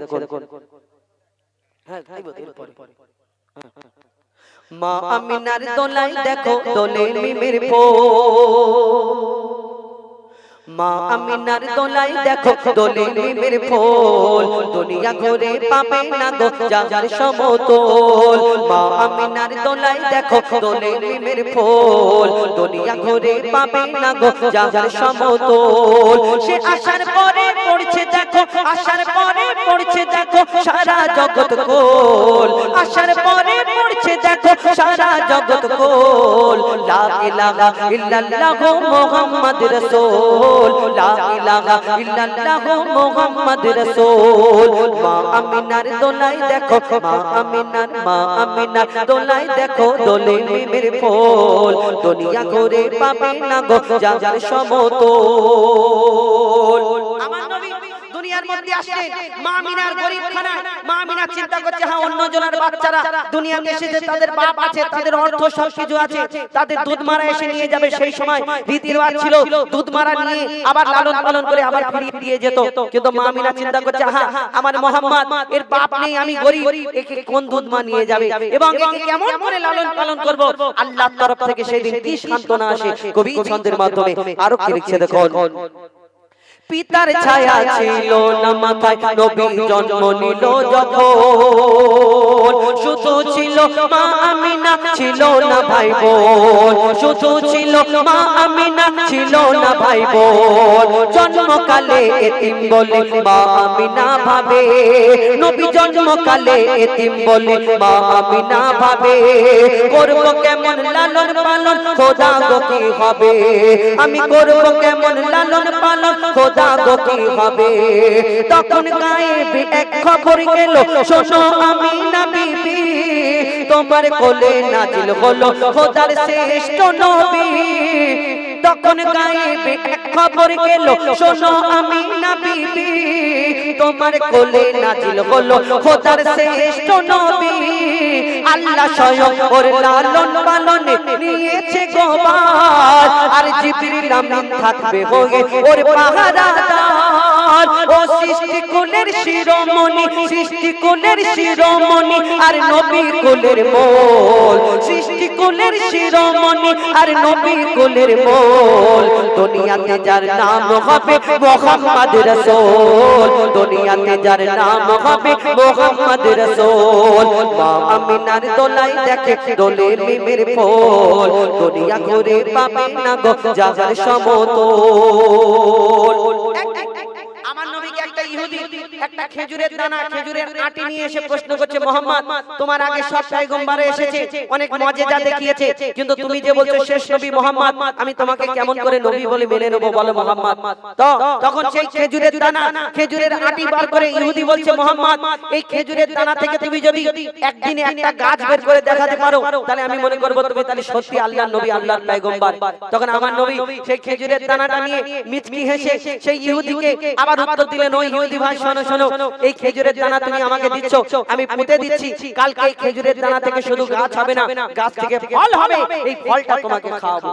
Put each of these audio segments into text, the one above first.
দেখুন হ্যাঁ। মা আমিনার দোলাই দেখো দোলে মিমের মা আমিনার দোলাই দেখো দোলে মিমের ফোল দুনিয়া ঘুরে পাবে না গো যার সমতল। মা আমিনার দোলাই দেখো দোলে মিমের ফোল দুনিয়া ঘুরে পাবে না গো যার সমতল। সে আসার পরে পড়ছে দেখো আসার পরে পড়ছে দেখো সারা জগৎ কোল। আসার পরে পড়ছে দেখো সারা জগৎ কোল। লা ইলাহা ইল্লাল্লাহু মুহাম্মদ রাসূল। লা ইলাহা ইল্লাল্লাহু মুহাম্মদ রাসূল। মা আমিনার দোলাই দেখো, মা আমিনার মা আমিনার দোলাই দেখো, দোলে মিমের ফুল। দুনিয়া ঘুরে পাবে না গো যার নবী দুনিয়ার মধ্যে আসলেন মা মিনার গরিব খানায় মা মিনা চিন্তা করছে হ্যাঁ অন্য জনের বাচ্চারা দুনিয়াতে এসেছে তাদের বাপ আছে, তাদের অর্থ সব কিছু আছে, তাদের দুধ মারা এসে নিয়ে যাবে। সেই সময় রীতি রেওয়াজ ছিল, দুধ মারা নিয়ে আবার লালন পালন করে আবার ফিরিয়ে দিয়ে যেত। কিন্তু মা মিনা চিন্তা করছে হ্যাঁ আমার মোহাম্মদ, এর বাপ নেই, আমি গরিব, একে কোন দুধ মা নিয়ে যাবে? এবং কেমন করে লালন পালন করব? আল্লাহর তরফ থেকে সেই দিন কি সান্ত্বনা আসে কবি ছন্দের মাধ্যমে। আরও কি লিখছে দেখুন? পিতার ছায়া ছিল না মাথায় নবী জন্ম নিল যখন। শুধু ছিল মা আমিনা, ছিল না ভাই বোন শুধু ছিল মা আমিনা, ছিল না ভাই বোন জন্মকালে এতিম বলে মা আমিনা ভাবে। নবী জন্মকালে এতিম বলে মা আমিনা ভাবে। করব কেমন লালন পালন, খোদা গো কি হবে। আমি করব কেমন লালন পালন, খোদা গো কি হবে। তখন এক খবর গেল, শোনো আমি না বিবি, তোমার কোলে নাজিল হলো খোদার শ্রেষ্ঠ নবী। তখন এক খবর গেল, শোনো আমি না বিবি, তোমার কোলে নাজিল হলো খোদার শ্রেষ্ঠ নবী। আল্লাহ স্বয়ং ওর লালন পালনে নিয়েছে গোবার আর জিবরিল আমিন থাকবে হয়ে ওর পাহারাদার। ও সৃষ্টি কুলের শিরোমণি, সৃষ্টি কুলের শিরোমণি, আর নবী কুলের মোল। সৃষ্টি কুলের শিরোমণি আর নবী কুলের মোল দুনিয়াতে যার নাম হবে মোহাম্মদ রাসূল। দুনিয়াতে যার নাম হবে মোহাম্মদ রাসূল। মা আমিনার দোলাই দেখে দোলে মিমের ফুল। দুনিয়া ঘুরে পাবে না গো যার সমতল আমার নবীকে একটা ইহুদি একটা খেজুরের দানা খেজুরের আটি নিয়ে এসে প্রশ্ন করছে মোহাম্মদ তোমার আগে সব পয়গম্বরে এসেছে অনেক মজেজা দেখিয়েছে কিন্তু তুমি যে বলছো শেষ নবী মোহাম্মদ আমি তোমাকে কেমন করে নবী বলে মেনে নেব বলো মোহাম্মদ? তো তখন সেই খেজুরের দানা খেজুরের আটি বার করে ইহুদি বলছে মোহাম্মদ এই খেজুরের দানা থেকে তুমি যদি একদিনে একটা গাছ বের করে দেখাতে পারো তাহলে আমি মনে করব তুমি তাহলে সত্যি আল্লাহর নবী আল্লাহর পয়গম্বর তখন আমার নবী সেই খেজুরের দানাটা নিয়ে মিচকি হেসে সেই ইহুদিকে আবার উত্তর দিলেন ওই ইহুদি ভাই শোনো শোনো, এই খেজুরের দানা তুমি আমাকে দিচ্ছ, আমি পুঁতে দিচ্ছি। কালকে এই খেজুরের দানা থেকে শুধু গাছ হবে না, গাছ থেকে ফল হবে, এই ফলটা তোমাকে খাওয়াবো।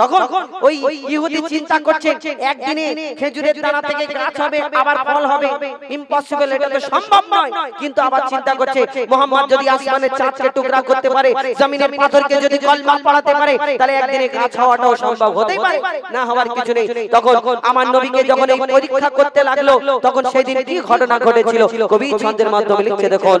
তখন ওই ইহুদি চিন্তা করছেন একদিনে খেজুরের দানা থেকে গাছ হবে আবার ফল হবে। ইম্পসিবল এটা তো সম্ভব নয়। কিন্তু আবার চিন্তা করছে মোহাম্মদ যদি আসমানের চাঁদকে টুকরা করতে পারে জমিনের পাথরকে যদি কলমা পড়াতে পারে তাহলে একদিনে গাছ হওয়াটাও সম্ভব হতেই পারে। না হওয়ার কিছু নেই। তখন আমার নবীকে যখন এই পরীক্ষা করতে লাগল তখন সেদিন কি ঘটনা ঘটেছিল? কবি ছন্দের মাধ্যমে লিখছে দেখুন।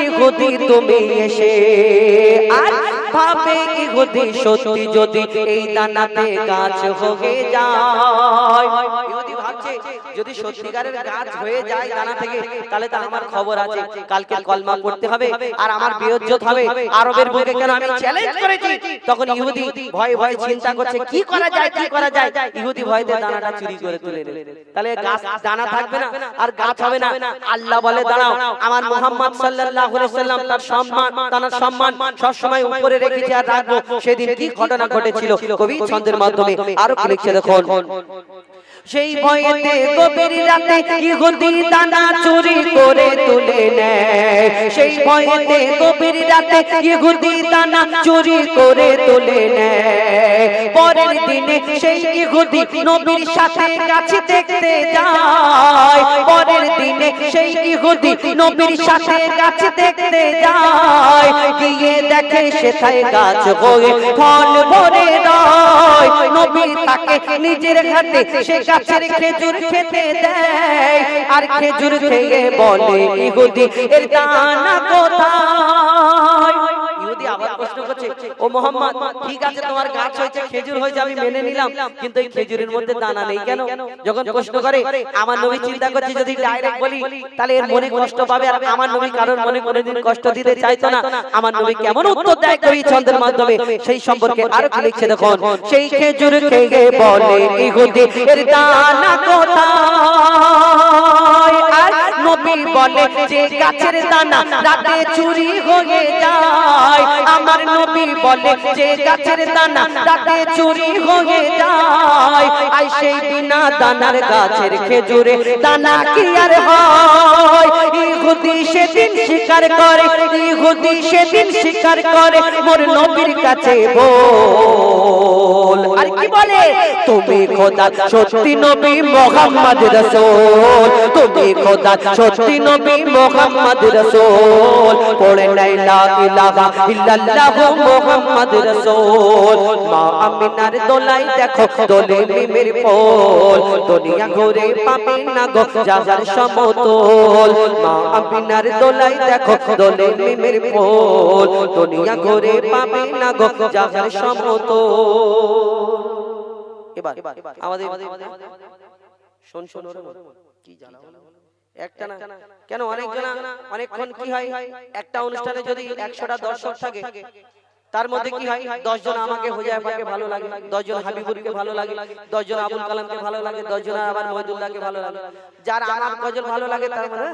ইহুদি তুমি এসে। আর ভাবে ইহুদি সত্যি যদি এই দানাতে গাছ হয়ে যায় যদি সত্যিকারের গাছ হয়ে যায় দানা থেকে তাহলে তো আমার খবর আছে। কালকে কলমা পড়তে হবে আর আমার বিয়োজ্জত হবে। আরবের বুকে কেন আমি চ্যালেঞ্জ করেছি? তখন ইহুদি ভয়ে ভয়ে চিন্তা করছে কি করা যায় কি করা যায়? ইহুদি ভয়তে দানাটা চুরি করে তুলে নেবে তাহলে গাছ দানা থাকবে না আর গাছ হবে না। আল্লাহ বলে দাঁড়াও আমার মোহাম্মদ সাল্লাল্লাহু আলাইহি সাল্লাম তার সম্মান তার সম্মান সব সময় উপরে রেখেছে আর রাখব। সেদিন কি ঘটনা ঘটেছিল কবি ছন্দের মাধ্যমে আরও কি লিখছে দেখুন সেই ভয়েতে গভীর রাতে ইহুদি দানা চুরি করে তুলে নেয়। সেই ভয়েতে গভীর রাতে ইহুদি দানা চুরি করে তুলে নেয়। পরের দিনে সেই ইহুদি নবীর সাথে কাছে দেখতে যায়। পরের দিনে সেই ইহুদি নবীর সাথে কাছে দেখতে যায়। গিয়ে দেখে সেথায় গাছ হয়ে ফল ভরে রয়। তাকে নিজের হাতে সে গাছের খেজুর খেতে দেয়। আর খেজুর খেয়ে বলে, ইহুদি, এর দানা কোথায়? ও মোহাম্মদ, ঠিক আছে, তোমার গাছ হয়েছে, খেজুর হয়েছে, আমি মেনে নিলাম, কিন্তু এই খেজুরের মধ্যে দানা নেই কেন? যখন প্রশ্ন করে, আমার নবী চিন্তা করছে, যদি ডাইরেক্ট বলি, তাহলে এর মনে কষ্ট পাবে, আর আমার নবী কারোর মনে কোনোদিন কষ্ট দিতে চাইতো না। আমার নবী কেমন উত্তর দেয় কবি ছন্দের মাধ্যমে, সেই সম্পর্কে আরও কি লিখছে দেখুন? সেই খেজুর খেয়ে বলে, ইহুদি, এর দানা কোথায়? আর নবী বলে যে গাছের দানা রাতে চুরি হয়ে যায়। আমার নবী বলে যে গাছের দানা রাতে চুরি হয়ে যায়। আই সেই বিনা দানার গাছের খেজুরে দানা কি আর হয়? ইহুদি সেদিন স্বীকার করে, ইহুদি সেদিন স্বীকার করে, মোর নবীর কাছে বল আর কি বলে? তুমি খোদা সত্যি নবী মোহাম্মদ রাসূল। তুমি খোদা সত্যি নবী মোহাম্মদ রাসূল। পড়ে নাই লা ইলাহা ইল্লাল্লাহ মোহাম্মদ রাসূল। মা আমিনার দোলাই দেখো দোলে মিমের পোল। দুনিয়া ঘুরে পাবে না গো যাহার সমতল। মা আমিনার দোলাই দেখো দোলে মিমের পোল। দুনিয়া ঘুরে পাবে না গো যাহার সমতল। এবার আমাদের শোন শোন। কি জানা একটা না কেন অনেকজন অনেকক্ষণ কি হয়? একটা অনুষ্ঠানে যদি একশোটা দর্শক থাকে তার মধ্যে কি হয়? দশজন আমাকে হোজাইফাকে ভালো লাগে দশজন হাবিবুরকে ভালো লাগে দশজন আবুল কালামকে ভালো লাগে দশজন আবার মহিদুল্লাহকে ভালো লাগে যার আমার গজল ভালো লাগে তার মানে